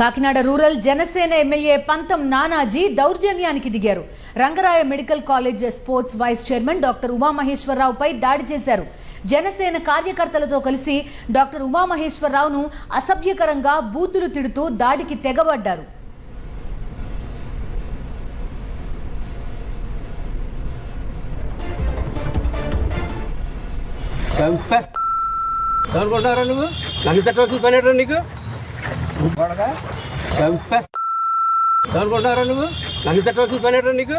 Kakinada rural Janasena MLA పంతం నానాజీ దౌర్జన్యానికి దిగారు. Rangaraya medical college sports vice chairman doctor ఉమామహేశ్వరరావుపై దాడి చేశారు. జనసేన కార్యకర్తలతో కలిసి డాక్టర్ ఉమామహేశ్వరరావును అసభ్యకరంగా బూతులు తిడుతూ దాడికి తెగబడ్డారు. నువ్వు? నన్ను తట్టవలసిన పని నీకు? చంపేస్తా అనుకుంటారా నువ్వు? నన్ను తిట్టవలసిన పని ఏంట్రా నీకు?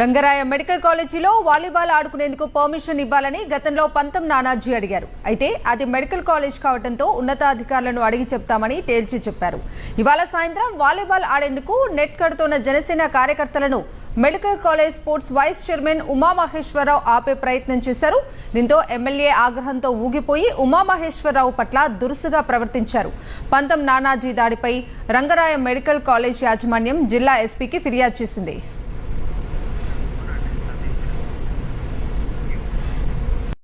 రంగరాయ మెడికల్ కాలేజీలో వాలీబాల్ ఆడుకునేందుకు పర్మిషన్ ఇవ్వాలని గతంలో పంతం నానాజీ అడిగారు. అయితే అది మెడికల్ కాలేజ్ కావడంతో ఉన్నతాధికారులను అడిగి చెప్తామని తేల్చి చెప్పారు. ఇవాళ సాయంత్రం వాలీబాల్ ఆడేందుకు నెట్ కడుతున్న జనసేన కార్యకర్తలను medical college sports vice chairman Umamaheswararao ఆపే ప్రయత్నం చేశారు. దీంతో ఎమ్మెల్యే ఆగ్రహంతో ఊగిపోయి ఉమామహేశ్వరరావు పట్ల దురుసుగా ప్రవర్తించారు. పంతం నానాజీ దాడిపై రంగరాయ మెడికల్ కాలేజ్ యాజమాన్యం జిల్లా ఎస్పీకి ఫిర్యాదు చేసింది.